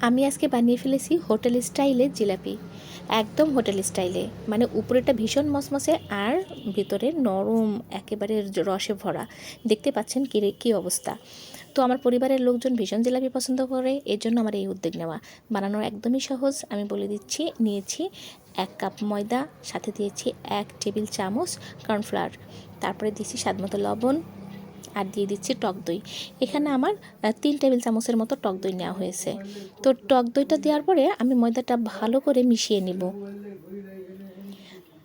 আমি আজকে বানিয়ে ফেলেছি হোটেল স্টাইলে জিলাপি। একদম হোটেল স্টাইলে। মানে উপরেটা ভীষণ মসমসে আর ভিতরে নরম, একেবারে রসে ভরা। দেখতে পাচ্ছেন কী কী অবস্থা। তো আমার পরিবারের লোকজন ভীষণ জিলাপি পছন্দ করে, এর জন্য আমার এই উদ্যোগ নেওয়া। বানানো একদমই সহজ, আমি বলে দিচ্ছি, নিয়েছি এক কাপ ময়দা, সাথে দিয়েছি এক টেবিল চামচ কর্নফ্লাওয়ার। তারপরে দিয়েছি স্বাদমতো লবণ আর দিয়ে দিচ্ছি টক দই। এখানে আমার তিন টেবিল চামচের মতো টক দই নেওয়া হয়েছে। তো টক দইটা দেওয়ার পরে আমি ময়দাটা ভালো করে মিশিয়ে নেব।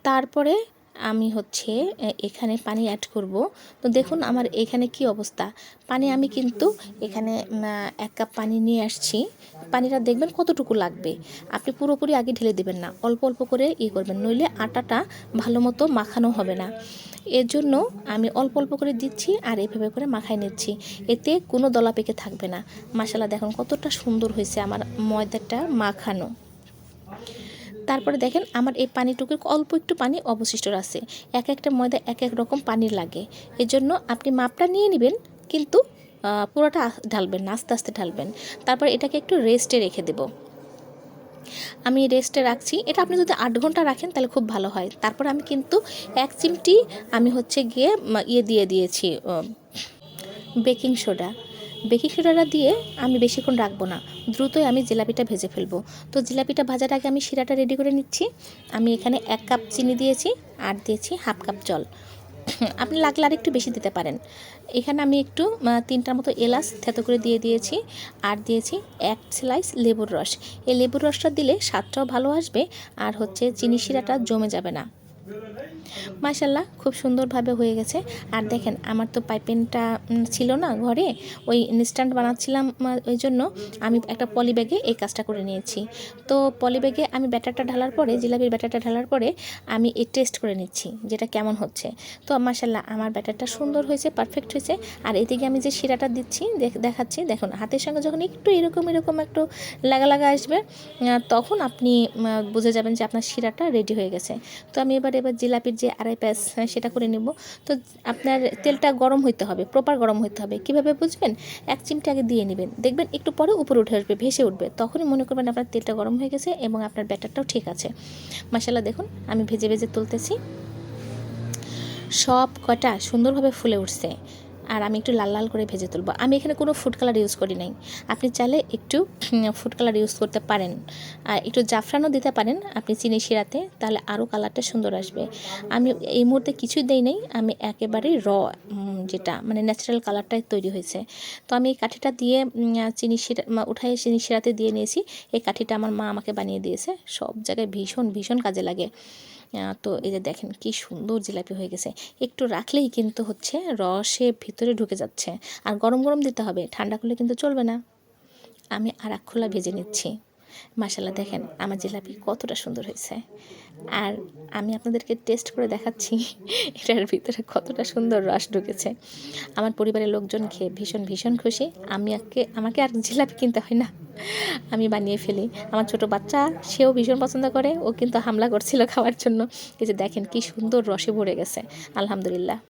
তারপরে আমি হচ্ছে এখানে পানি অ্যাড করব। তো দেখুন আমার এখানে কি অবস্থা। পানি আমি কিন্তু এখানে এক কাপ পানি নিয়ে আসছি। পানিটা দেখবেন কতটুকু লাগবে। আপনি পুরোপুরি আগে ঢেলে দেবেন না। অল্প অল্প করে ই করবেন। নইলে আটাটা ভালো মতো মাখানো হবে না। এর জন্য আমি অল্প অল্প করে দিচ্ছি আর এভাবে করে মাখাই নিচ্ছি। এতে কোনো দলা পেকে থাকবে না। মশালা দেখুন কতটা সুন্দর হয়েছে আমার ময়দাটা মাখানো। তারপরে দেখেন আমার এই পানিটুকুর অল্প একটু পানি অবশিষ্ট আছে। এক একটা ময়দা এক এক রকম পানি লাগে। এজন্য আপনি মাপটা নিয়ে নেবেন, কিন্তু পুরোটা ঢালবেন আস্তে আস্তে ঢালবেন। তারপর এটাকে একটু রেস্টে রেখে দেবো। আমি রেস্টে রাখছি। এটা আপনি যদি আট ঘণ্টা রাখেন তাহলে খুব ভালো হয়। তারপর আমি কিন্তু এক চিমটি আমি হচ্ছে গিয়ে ইয়ে দিয়ে দিয়েছি বেকিং সোডা বেকিং সোডাটা দিয়ে আমি বেশিক্ষণ রাখব না। দ্রুতই আমি জিলাপিটা ভেজে ফেলব। তো জিলাপিটা ভাজার আগে আমি শিরাটা রেডি করে নিচ্ছি। আমি এখানে এক কাপ চিনি দিয়েছি আর দিয়েছি হাফ কাপ জল। আপনি লাগলে আর একটু বেশি দিতে পারেন। এখানে আমি একটু তিনটার মতো এলাচ থেতো করে দিয়ে দিয়েছি। আর দিয়েছি এক স্লাইস লেবুর রস। এই লেবুর রসটা দিলে স্বাদটাও ভালো আসবে, আর হচ্ছে চিনি শিরাটা জমে যাবে না। মাশাল্লাহ খুব সুন্দরভাবে হয়ে গেছে। আর দেখেন, আমার তো পাইপেনটা ছিল না ঘরে, ওই ইনস্ট্যান্ট বানাচ্ছিলাম ওই জন্য আমি একটা পলি ব্যাগে এই কাজটা করে নিয়েছি। তো পলি ব্যাগে আমি ব্যাটারটা ঢালার পরে, জিলাপির ব্যাটারটা ঢালার পরে আমি এই টেস্ট করে নিচ্ছি, যেটা কেমন হচ্ছে। তো মাশাল্লাহ আমার ব্যাটারটা সুন্দর হয়েছে পারফেক্ট হয়েছে। আর এদিকে আমি যে শিরাটা দিচ্ছি, দেখ- দেখাচ্ছি, দেখুন, হাতের সঙ্গে যখন একটু এরকম এরকম একটু লাগা লাগা আসবে তখন আপনি বুঝে যাবেন যে আপনার শিরাটা রেডি হয়ে গেছে। তো আমি এবার এবার জিলাপির যে আড়াই প্যাঁচ সেটা করে নেব। তো আপনার তেলটা গরম হইতে হবে প্রপার গরম হইতে হবে। কীভাবে বুঝবেন? এক চিমটি আগে দিয়ে নেবেন। দেখবেন একটু পরে উপরে উঠে আসবে, ভেসে উঠবে। তখনই মনে করবেন আপনার তেলটা গরম হয়ে গেছে এবং আপনার ব্যাটারটাও ঠিক আছে। মশালা দেখুন, আমি ভেজে ভেজে তুলতেছি। সব কটা সুন্দরভাবে ফুলে উঠছে। আর আমি একটু লাল লাল করে ভেজে তুলবো। আমি এখানে কোনো ফুড কালার ইউজ করি নাই। আপনি চাইলে একটু ফুড কালার ইউজ করতে পারেন। আর একটু জাফরানও দিতে পারেন আপনি চিনি শিরাতে, তাহলে আরও কালারটা সুন্দর আসবে। আমি এই মুহূর্তে কিছুই দেই নাই, আমি একেবারেই র যেটা মানে ন্যাচারাল কালারটাই তৈরি হয়েছে। তো আমি এই কাঠিটা দিয়ে চিনি শিরা উঠাই চিনি শিরাতে দিয়ে নিয়েছি। এই কাঠিটা আমার মা আমাকে বানিয়ে দিয়েছে। সব জায়গায় ভীষণ ভীষণ কাজে লাগে। তো এই যে দেখেন কি সুন্দর জিলাপি হয়ে গেছে। একটু রাখলেই কিন্তু হচ্ছে রসে ভিতরে ঢুকে যাচ্ছে। আর গরম গরম দিতে হবে, ঠান্ডা করলে কিন্তু চলবে না। আমি আর এক খোলা ভেজে নিচ্ছি। মাসাল্লাহ দেখেন আমার জিলাপি কতটা সুন্দর হয়েছে। আর আমি আপনাদেরকে টেস্ট করে দেখাচ্ছি, এটার ভিতরে কতটা সুন্দর রস ঢুকেছে। আমার পরিবারের লোকজন খেয়ে ভীষণ ভীষণ খুশি। আমি আজকে আমাকে আর জিলাপি কিনতে হয় না। আমি বানিয়ে ফেলি। আমার ছোট বাচ্চা, সেও ভীষণ পছন্দ করে। ও কিন্তু হামলা করছিল খাওয়ার জন্য। এই যে দেখেন কি সুন্দর রসে ভরে গেছে। আলহামদুলিল্লাহ।